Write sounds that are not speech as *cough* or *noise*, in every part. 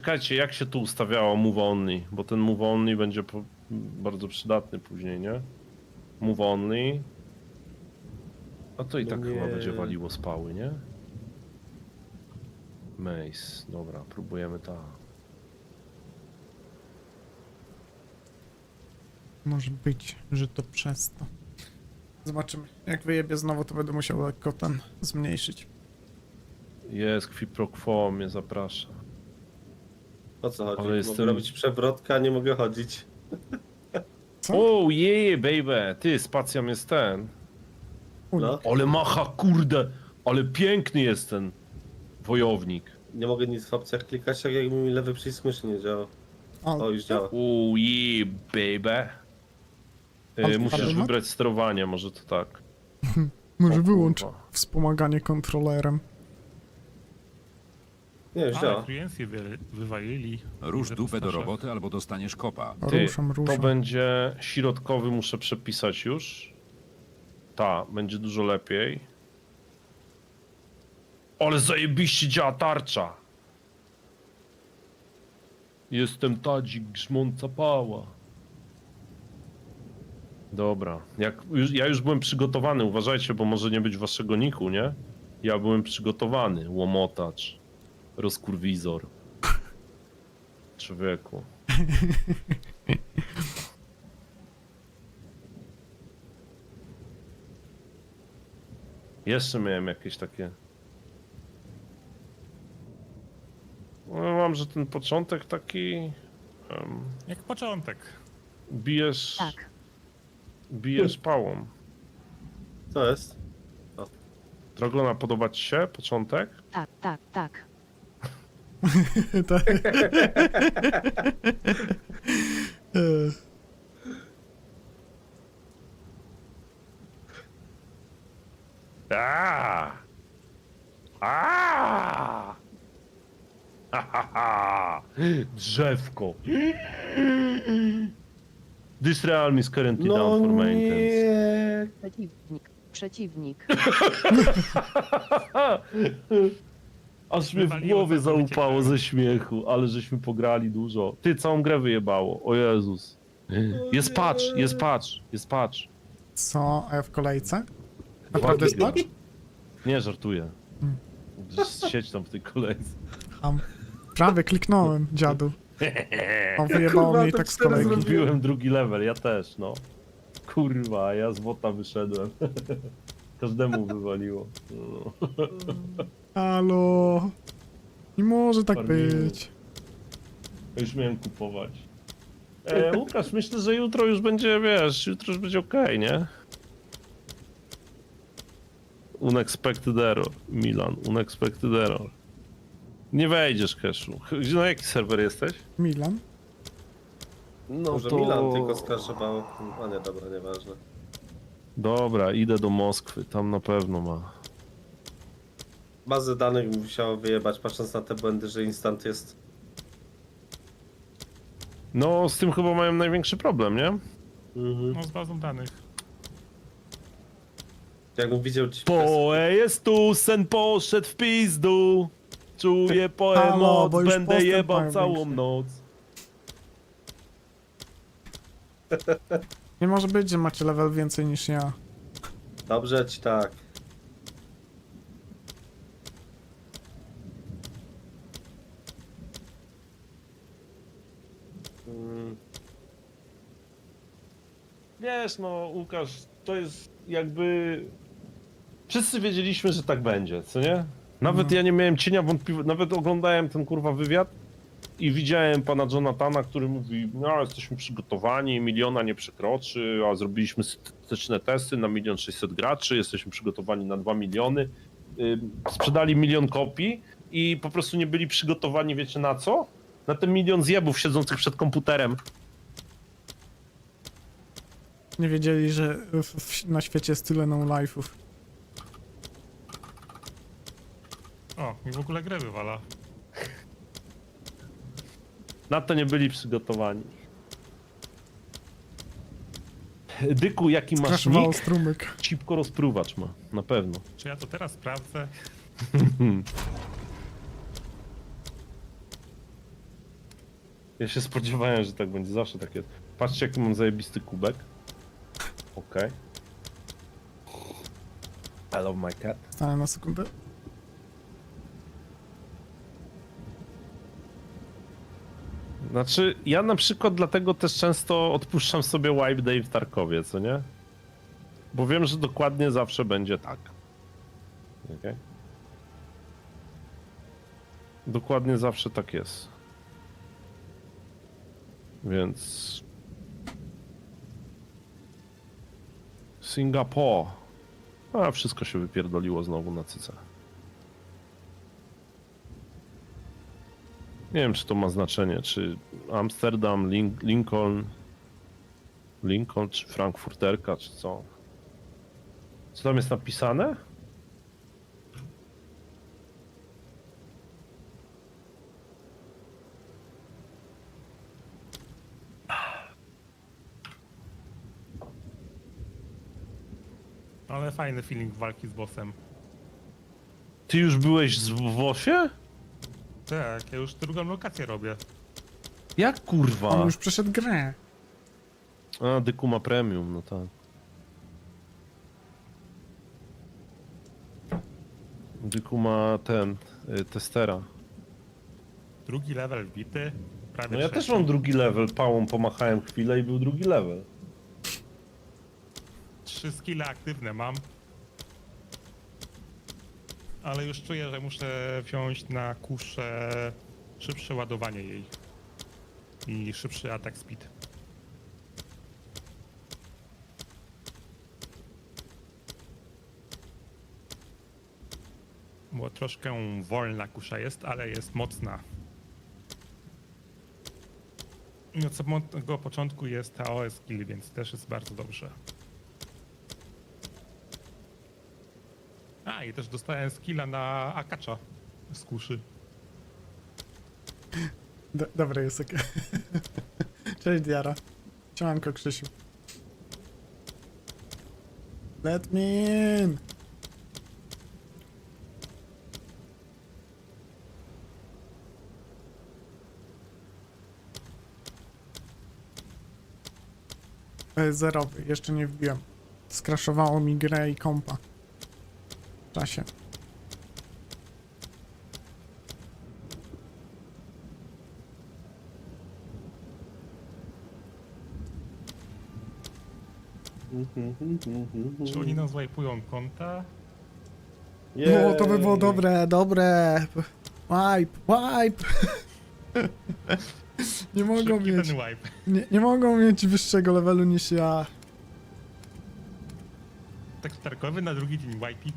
Czekajcie, jak się tu ustawiało move only? Bo ten move only będzie po... bardzo przydatny później, nie? Move only. A to i No tak chyba nie. będzie waliło spały, nie? Mace, dobra, próbujemy tak. Może być, że to przez to. Zobaczymy. Jak wyjebie znowu, to będę musiał lekko ten zmniejszyć. Jest, Quipro Quo mnie zaprasza. O co chodzi? Ale Mogę jestem- robić przewrotkę, a nie mogę chodzić. Co? O, jeje, baby! Ty, spacjam jest ten. No. Ale macha, kurde! Ale piękny jest ten wojownik. Nie mogę nic w opcjach klikać, tak jakby mi lewy przycisk myszy nie działał. a, O, już działa. O, je, baby. Ale- Y, musisz ale ma- wybrać sterowanie, może to tak. *laughs* może O, wyłącz kurwa. wspomaganie kontrolerem. Nie, kliencję wy, wywalili. Rusz Widzę dupę do roboty albo dostaniesz kopa. Ty, Ruszam, To ruszam. będzie środkowy, muszę przepisać już. Ta, będzie dużo lepiej. Ale zajebiście działa tarcza. Jestem Tadzik Grzmąca Pała. Dobra, jak, już, ja już byłem przygotowany, uważajcie, bo może nie być waszego niku, nie? Ja byłem przygotowany, łomotacz, rozkurwizor. Człowieku. Jeszcze miałem jakieś takie. No, mam, że ten początek taki. em, Jak początek. bijesz. Tak. Bijesz pałą. Co jest? Dragona podobać się początek? Tak, tak, tak. *laughs* Tak. *laughs* A! A! Ha, ha, ha. Drzewko. This realm is currently No down for maintenance. nie. Przeciwnik. Przeciwnik. *laughs* Aż mnie w Wywaliło głowie zaupało ze śmiechu, ale żeśmy pograli dużo. Ty, całą grę wyjebało, o Jezus. Jest patch, jest patch, jest patch. Co? A ja w kolejce? Naprawdę Ładnie. stać? Nie, żartuję. Gdzieś Siedź tam w tej kolejce. Tam. Prawie kliknąłem, dziadu. O, wyjebało Kurwa, mnie i to tak z cztery kolejki. zrobiłem. Zbiłem drugi level, ja też, no. Kurwa, ja z wota wyszedłem. Każdemu wywaliło. No. Halo. Nie może tak być. Już miałem kupować. E, Łukasz, myślę, że jutro już będzie, wiesz, jutro już będzie okej, nie? Unexpected error, Milan, unexpected error. Nie wejdziesz, Keszu. Ch- Na jaki serwer jesteś? Milan? No Może Milan tylko skraszował. A nie, dobra, nieważne. Dobra, idę do Moskwy, tam na pewno ma. Bazę danych musiało wyjebać, patrząc na te błędy, że instant jest. No, z tym chyba mają największy problem, nie? Mhm. No z bazą danych. Jakbym widział ci. Poe jest tu, sen poszedł w pizdu. Czuję poe Halo, moc, bo już będę postęp jebał całą większy. noc. *laughs* Nie może być, że macie level więcej niż ja. Dobrze ci tak. Mm, Wiesz, no, Łukasz, to jest jakby... Wszyscy wiedzieliśmy, że tak będzie, co nie? Nawet No. ja nie miałem cienia wątpliwości, nawet oglądałem ten kurwa wywiad i widziałem pana Jonathana, który mówi, no jesteśmy przygotowani, miliona nie przekroczy, a zrobiliśmy statystyczne testy na milion sześćset graczy, jesteśmy przygotowani na dwa miliony. Sprzedali milion kopii i po prostu nie byli przygotowani, wiecie na co? Na ten milion zjebów siedzących przed komputerem. Nie wiedzieli, że w, na świecie jest tyle no-life'ów. O, i w ogóle grę wywala. Na to nie byli przygotowani. Dyku, jaki masz Skraszowało nick? strumyk. Cipko rozpruwacz ma, na pewno. Czy ja to teraz sprawdzę? *laughs* Ja się spodziewałem, że tak będzie zawsze tak jest. Patrzcie jaki mam zajebisty kubek. Okej. I love my cat. Stanę na sekundę. Znaczy, ja na przykład dlatego też często odpuszczam sobie wipe day w Tarkowie, co nie? Bo wiem, że dokładnie zawsze będzie tak. Okej? Dokładnie zawsze tak jest. Więc... Singapore. A, wszystko się wypierdoliło znowu na cyce. Nie wiem, czy to ma znaczenie, czy Amsterdam, Lin Lincoln, Lincoln, czy Frankfurterka, czy co. Co tam jest napisane? Ale fajny feeling walki z bossem. Ty już byłeś z- w Wosie? Tak, ja już drugą lokację robię. Jak kurwa? On już przeszedł grę. A, Dyku ma premium, no tak. Dyku ma ten, y, testera. Drugi level wbity. Prawie No ja trzeci. też mam drugi level, pałą pomachałem chwilę i był drugi level. Trzy skille aktywne mam. Ale już czuję, że muszę wziąć na kuszę szybsze ładowanie jej. I szybszy atak speed. Bo troszkę wolna kusza jest, ale jest mocna. Od samego początku jest AOS skill, więc też jest bardzo dobrze. I też dostałem skilla na Akacza z kuszy. D Dobry jest okej. *laughs* Cześć Diara. Siemanko Krzysiu. Let me in. E, Zerowy, jeszcze nie wbiłem. Skraszowało mi grę i kompa. W czasie. Czy oni nam zwajpują konta? No, to by było dobre, dobre. Wipe, wipe. *laughs* nie mogą Szybki mieć, ten wipe. nie, nie mogą mieć wyższego levelu niż ja. Tak starkowy na drugi dzień wipik.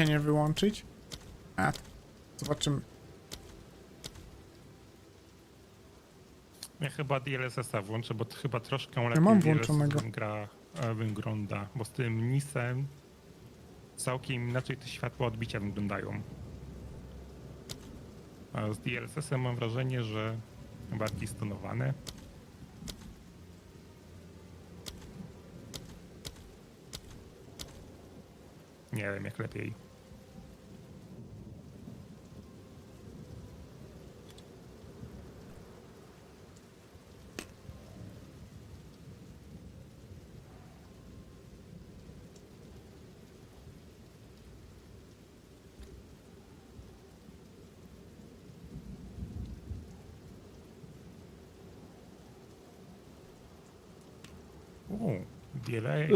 Się nie wyłączyć? A, zobaczymy. Ja chyba DLSS-a włączę, bo to chyba troszkę lepiej mam DLSS włączonego. gra e, wygląda, bo z tym nisem całkiem inaczej te światła odbicia wyglądają. A z DLSS-em mam wrażenie, że bardziej stonowane. Nie wiem jak lepiej. Uuu, delay.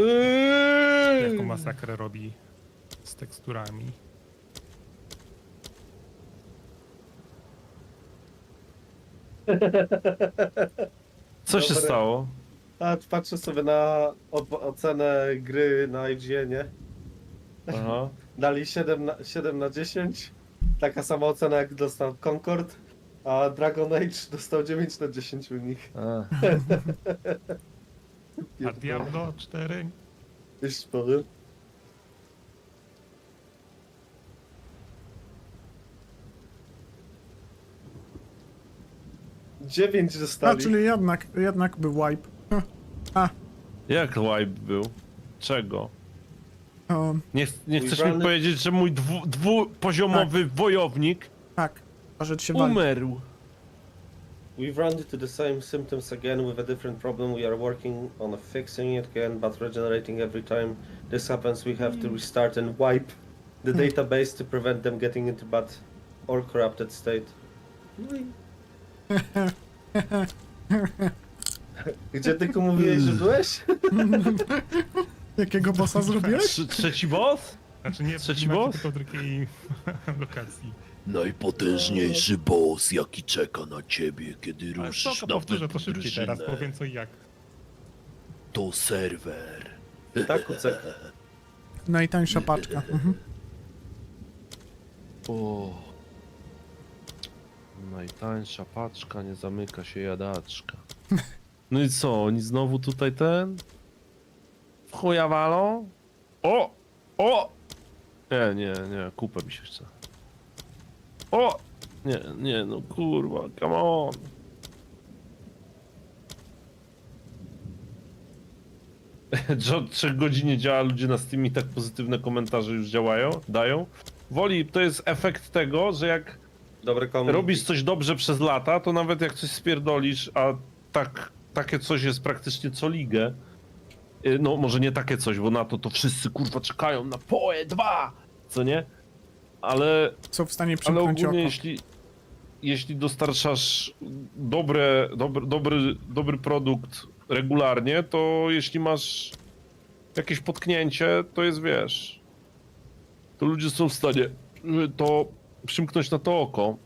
Jaką masakrę robi z teksturami. Co się Dobre. stało? A patrzę sobie na ob- ocenę gry na IGN-ie. Aha. *laughs* Dali 7 na, 7 na 10. Taka sama ocena jak dostał Concord. A Dragon Age dostał 9 na 10 u nich. A *laughs* Diablo 4? Już powiem. Dziewięć A, dostali. czyli jednak, jednak był wipe. Jak wipe był? Czego? O, Nie, nie Mój chcesz mi powiedzieć, że mój dwu, dwupoziomowy wojownik tak. A rzecz się wali. umarł. We've run into the same symptoms again with a different problem. We are working on fixing it again, but regenerating every time this happens, we have to restart and wipe the database to prevent them getting into bad or corrupted state. No *laughs* i... Gdzie tylko mówiłeś, że byłeś? *laughs* Jakiego bossa zrobiłeś? Trze- trzeci boss? Znaczy nie Trzeci w boss? tylko drugiej *laughs* lokacji. Najpotężniejszy boss, jaki czeka na ciebie, kiedy Ale ruszysz na powtórzę to szybciej teraz, powiem co i jak. To serwer. Tak, Kucek. *laughs* Najtańsza paczka. Mhm. O. Najtańsza paczka, nie zamyka się jadaczka. *laughs* No i co, oni znowu tutaj ten? W chuja walą? O! O! Nie, nie, nie, kupę mi się chce. O! Nie, nie, no kurwa, come on. *laughs* Od 3 godzin działa, ludzie na Steam i tak pozytywne komentarze już działają, dają. Woli, to jest efekt tego, że jak Dobry robisz coś dobrze przez lata, to nawet jak coś spierdolisz, a tak, takie coś jest praktycznie co ligę, y, no może nie takie coś, bo na to to wszyscy kurwa czekają na PoE 2, co nie? Ale, Są w stanie ale przymknąć oko. ogólnie jeśli, jeśli dostarczasz dobre, dobry, dobry, dobry produkt regularnie, to jeśli masz jakieś potknięcie, to jest wiesz, to ludzie są w stanie y, to przymknąć na to oko.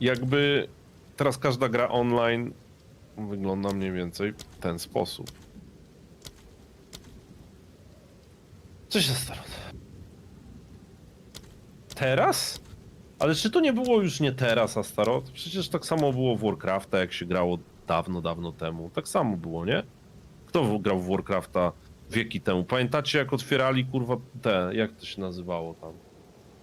Jakby teraz każda gra online wygląda mniej więcej w ten sposób. Co się stało? Teraz? Ale czy to nie było już nie teraz, Astarot? Przecież tak samo było w Warcrafta, jak się grało dawno, dawno temu. Tak samo było, nie? Kto grał w Warcrafta wieki temu? Pamiętacie, jak otwierali, kurwa, te, jak to się nazywało tam?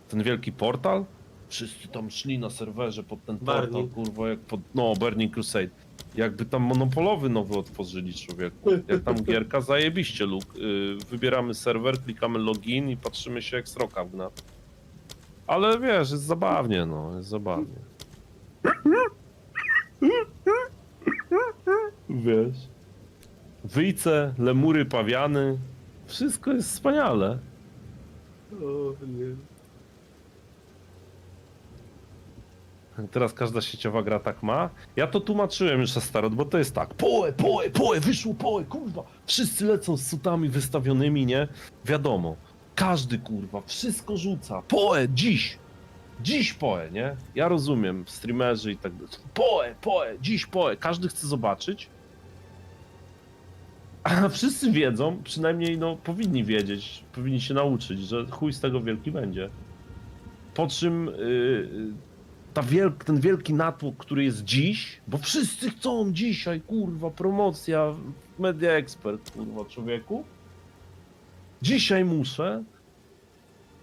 Ten wielki portal? Wszyscy tam szli na serwerze pod ten portal, Burning. kurwa, jak pod, no, Burning Crusade. Jakby tam monopolowy nowy otworzyli, człowieku. Jak tam *laughs* gierka, zajebiście, Luke. Yy, wybieramy serwer, klikamy login i patrzymy się jak sroka w gnat. Ale wiesz, jest zabawnie, no, jest zabawnie. Wiesz. Wyjce, lemury, pawiany. Wszystko jest wspaniale. O, nie. Teraz każda sieciowa gra tak ma. Ja to tłumaczyłem już starot, bo to jest tak. Poe, poe, poe, wyszło poe, kurwa. Wszyscy lecą z sutami wystawionymi, nie? Wiadomo. Każdy kurwa, wszystko rzuca. Poe, dziś. Dziś poe, nie? Ja rozumiem, streamerzy i tak dalej. Poe, poe, dziś poe. Każdy chce zobaczyć. A wszyscy wiedzą, przynajmniej no powinni wiedzieć, powinni się nauczyć, że chuj z tego wielki będzie. Po czym yy, wielk, ten wielki natłok, który jest dziś, bo wszyscy chcą dzisiaj, kurwa, promocja, Media Expert, kurwa, człowieku. Dzisiaj muszę,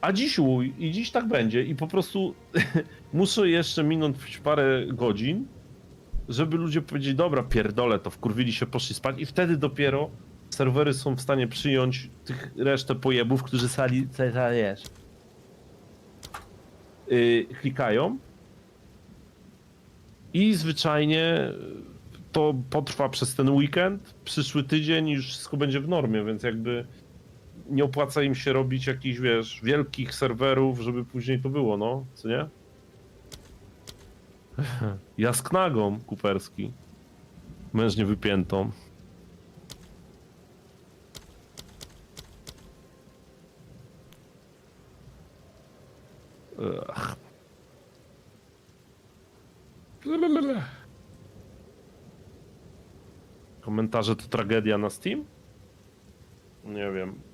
a dziś uj, i dziś tak będzie. I po prostu *laughs* muszę jeszcze minąć parę godzin, żeby ludzie powiedzieli, dobra, pierdolę to, wkurwili się, poszli spać. I wtedy dopiero serwery są w stanie przyjąć tych resztę pojebów, którzy sali, wiesz, yy, klikają. I zwyczajnie to potrwa przez ten weekend, przyszły tydzień już wszystko będzie w normie, więc jakby nie opłaca im się robić jakichś, wiesz, wielkich serwerów, żeby później to było, no, co nie? *laughs* Jasknagą kuperski. Mężnie wypiętą. Komentarze to tragedia na Steam? Nie wiem.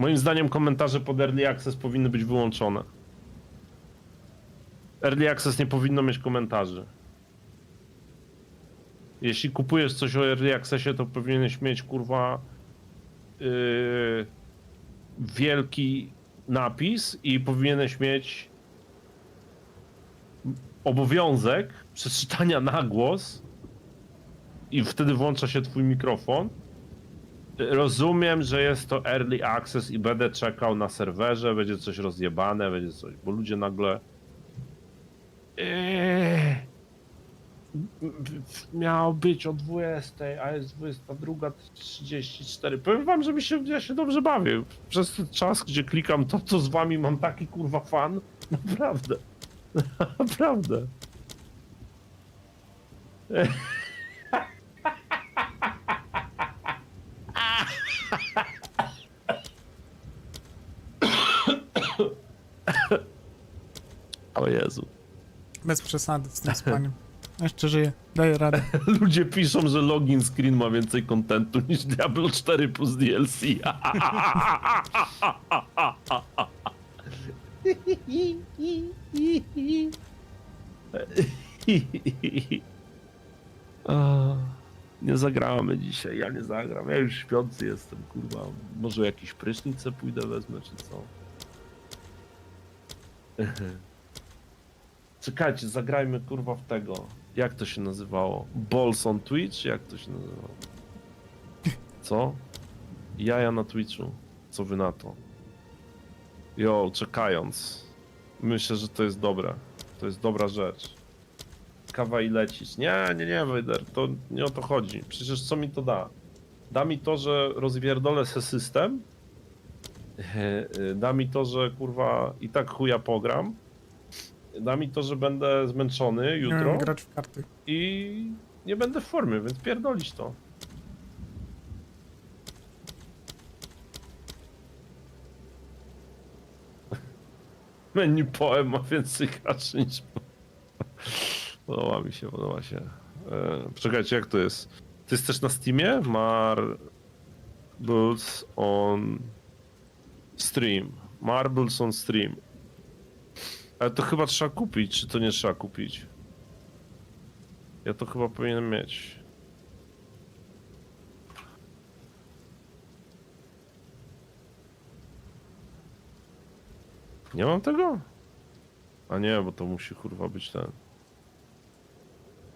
Moim zdaniem komentarze pod Early Access powinny być wyłączone. Early Access nie powinno mieć komentarzy. Jeśli kupujesz coś o Early Accessie, to powinieneś mieć kurwa yy, wielki napis i powinieneś mieć obowiązek przeczytania na głos i wtedy włącza się twój mikrofon. Rozumiem, że jest to early access i będę czekał na serwerze, będzie coś rozjebane, będzie coś, bo ludzie nagle Eee, miało być o 20, a jest 22.34. Powiem wam, że mi się, ja się dobrze bawię. Przez ten czas, gdzie klikam to, to z wami mam taki kurwa fan. *laughs* Naprawdę. Naprawdę. O Jezu. Bez przesady z tym spaniem. Jeszcze żyję, daję radę. *laughs* Ludzie piszą, że login screen ma więcej kontentu niż Diablo 4 plus DLC. A, *laughs* Nie zagramy dzisiaj, ja nie zagram. Ja już śpiący jestem, kurwa. Może jakiś prysznic se pójdę wezmę, czy co? *laughs* Czekajcie, zagrajmy kurwa w tego. Jak to się nazywało? Balls on Twitch? Jak to się nazywało? Co? Jaja na Twitchu. Co wy na to? Jo, czekając. Myślę, że to jest dobre. To jest dobra rzecz. Kawa i lecisz. Nie, nie, nie, Wejder, to nie o to chodzi. Przecież co mi to da? Da mi to, że rozwierdolę se system. *laughs* Da mi to, że kurwa i tak chuja pogram. Da mi to, że będę zmęczony Nie jutro wiem grać w karty. i nie będę w formie, więc pierdolić to. *laughs* Menu poem ma więcej graczy niż... *laughs* Podoba mi się, podoba się. E, czekajcie, jak to jest? To jest też na Steamie? Marbles on stream. Marbles on stream. Ale to chyba trzeba kupić, czy to nie trzeba kupić? Ja to chyba powinienem mieć. Nie mam tego? A nie, bo to musi kurwa być ten.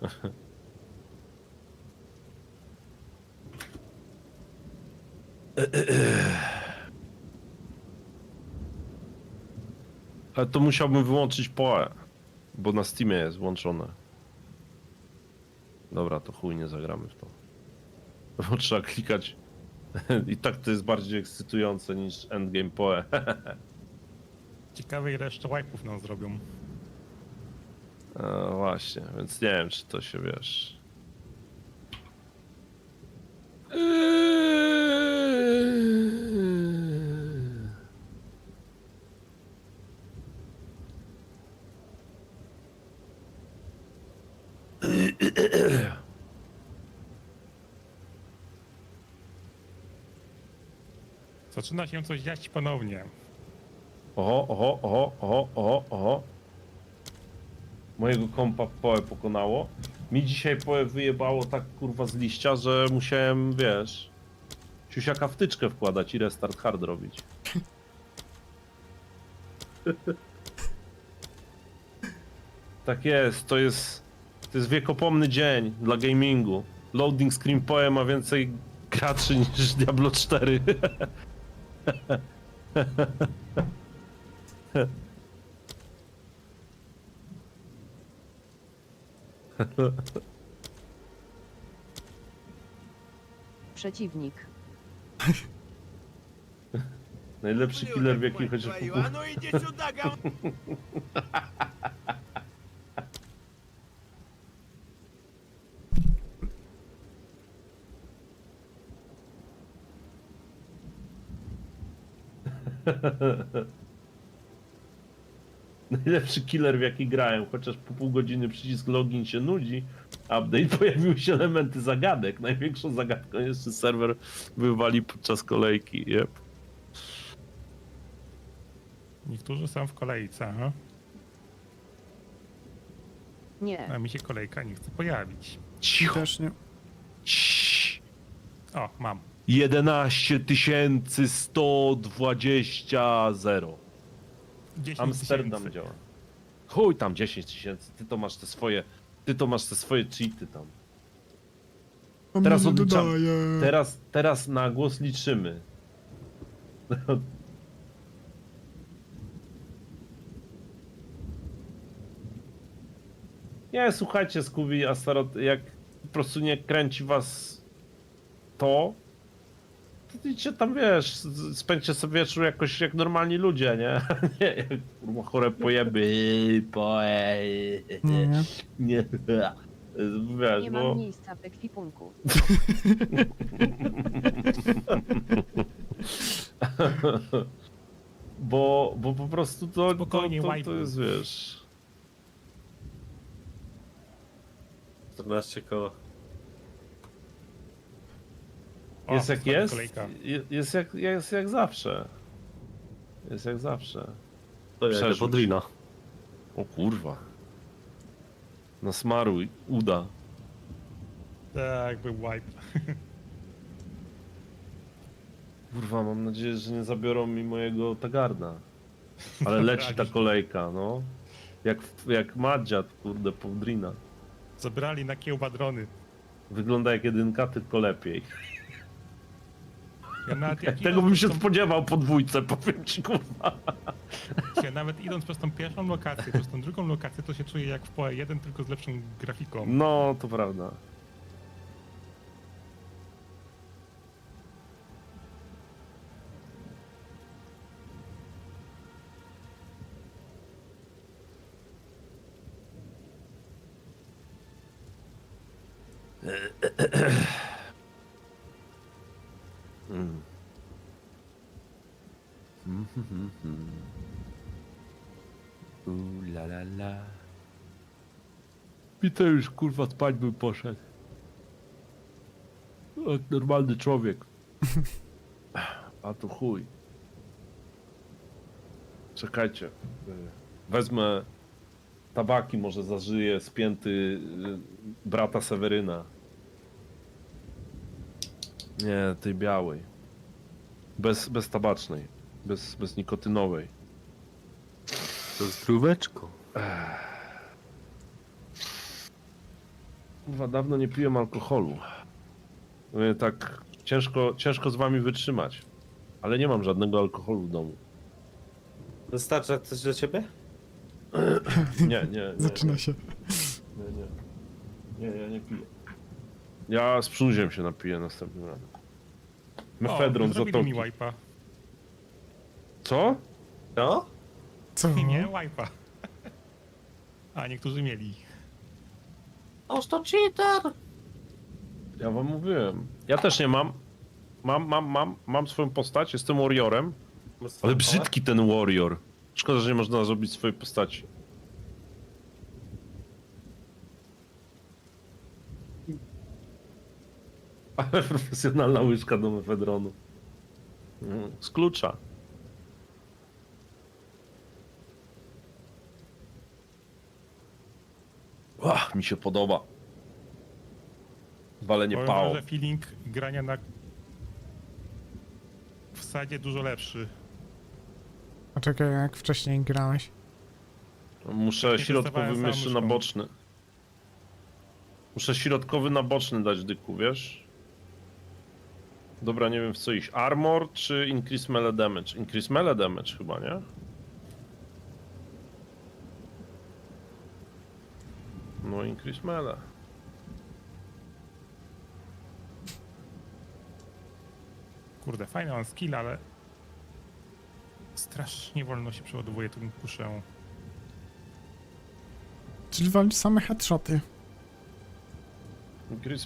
*laughs* Ale to musiałbym wyłączyć PoE, bo na Steamie jest włączone. Dobra, to chuj, nie zagramy w to. *laughs* Bo trzeba klikać. *laughs* I tak to jest bardziej ekscytujące niż endgame PoE. *laughs* Ciekawe ile jeszcze wipe'ów nam zrobią. A, właśnie, więc nie wiem, czy to się wiesz. Zaczyna się coś dziać ponownie. Oho, oho, oho, oho, oho, oho. Mojego kompa poe pokonało. Mi dzisiaj poe wyjebało tak kurwa z liścia, że musiałem, wiesz, siusiaka wtyczkę wkładać i restart hard robić. *laughs* tak jest, to jest, to jest wiekopomny dzień dla gamingu. Loading screen poe ma więcej graczy niż Diablo 4. *laughs* Przeciwnik. Najlepszy killer w jakim chociaż... No idzie! *laughs* *laughs* Najlepszy killer w jaki grałem, chociaż po pół godziny przycisk login się nudzi. Update *laughs* pojawiły się elementy zagadek. Największą zagadką jest, czy serwer wywali podczas kolejki. Yep. Niektórzy są w kolejce, a? Nie. A mi się kolejka nie chce pojawić. Cicho. Też nie. Ciii. O, mam. 11 120 0. 10 Amsterdam działa. Chuj tam 10 tysięcy, ty to masz te swoje, ty to masz te swoje cheaty tam. A Teraz mnie nie odliczam. dodaje. Teraz, teraz na głos liczymy. *laughs* Nie, słuchajcie, Scooby, Astaroth, jak po prostu nie kręci was to idźcie tam, wiesz, spędźcie sobie wieczór jakoś jak normalni ludzie, nie? *laughs* Nie, jak kurwa chore pojeby, poe, nie. *laughs* nie, wiesz, Nie bo... mam miejsca w ekwipunku. *laughs* Bo, bo po prostu to, to, Spokojnie, to, to jest, wiesz... 14 koła. O, Jest jak jest, Kolejka. je- jest jak, jest jak zawsze. Jest jak zawsze. To ja idę Przerzuć. O kurwa. Nasmaruj, uda. Tak, był wipe. *laughs* Kurwa, mam nadzieję, że nie zabiorą mi mojego tagarda. Ale *laughs* leci ta kolejka, no. Jak, jak Madziat, kurde, Powdrina. Zabrali na kiełba drony. Wygląda jak jedynka, tylko lepiej. *laughs* Ja nawet jak Tego idąc bym się przez spodziewał po dwójce, powiem ci, kurwa. Ja nawet idąc przez tą pierwszą lokację, przez tą drugą lokację, to się czuję jak w PoE 1, tylko z lepszą grafiką. No, to prawda. Peter już kurwa spać by poszedł. Jak normalny człowiek. A to chuj. Czekajcie. Wezmę tabaki, może zażyję spięty y, brata Seweryna. Nie, tej białej. Bez, bez tabacznej. Bez, bez nikotynowej. To zdróweczko. Kurwa, dawno nie piłem alkoholu. Mówię, tak ciężko, ciężko z wami wytrzymać. Ale nie mam żadnego alkoholu w domu. Wystarcza coś dla ciebie? *coughs* Nie, nie, nie. Zaczyna się. Nie, nie. Nie, ja nie piję. Ja z przunziem się napiję następnym razem. Mefedron o, z zrobili mi zatoki. wipe'a. Co? No? Co? Nie, wipe'a. A niektórzy mieli. Oż to cheater! Ja wam mówiłem. Ja też nie mam. Mam, mam, mam, mam swoją postać, jestem warriorem. Ale brzydki ten warrior. Szkoda, że nie można zrobić swojej postaci. Ale profesjonalna łyżka do mefedronu. Mm, Z klucza. Ach, mi się podoba. Walenie Powiem pało. wam, że feeling grania na w sadzie dużo lepszy. A czekaj, jak wcześniej grałeś? Muszę Nie środkowy testowałem sam myszy na myszką. boczny. Muszę środkowy na boczny dać dyku, wiesz? Dobra, nie wiem w co iść. Armor czy increase melee damage? Increase melee damage chyba, nie? No increase melee. Kurde, fajny mam skill, ale strasznie wolno się przeładowuje tą kuszę. Czyli walisz same headshoty.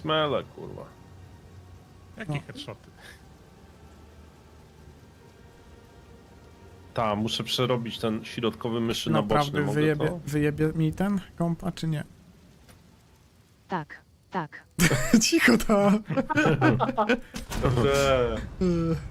Melee, kurwa. Jakie No. headshoty? Ta, muszę przerobić ten środkowy myszy na boczny. Naprawdę Mogę wyjebie, to? wyjebie mi ten kompa, czy nie? Tak, tak. *laughs* Cicho ta. Dobrze. *laughs*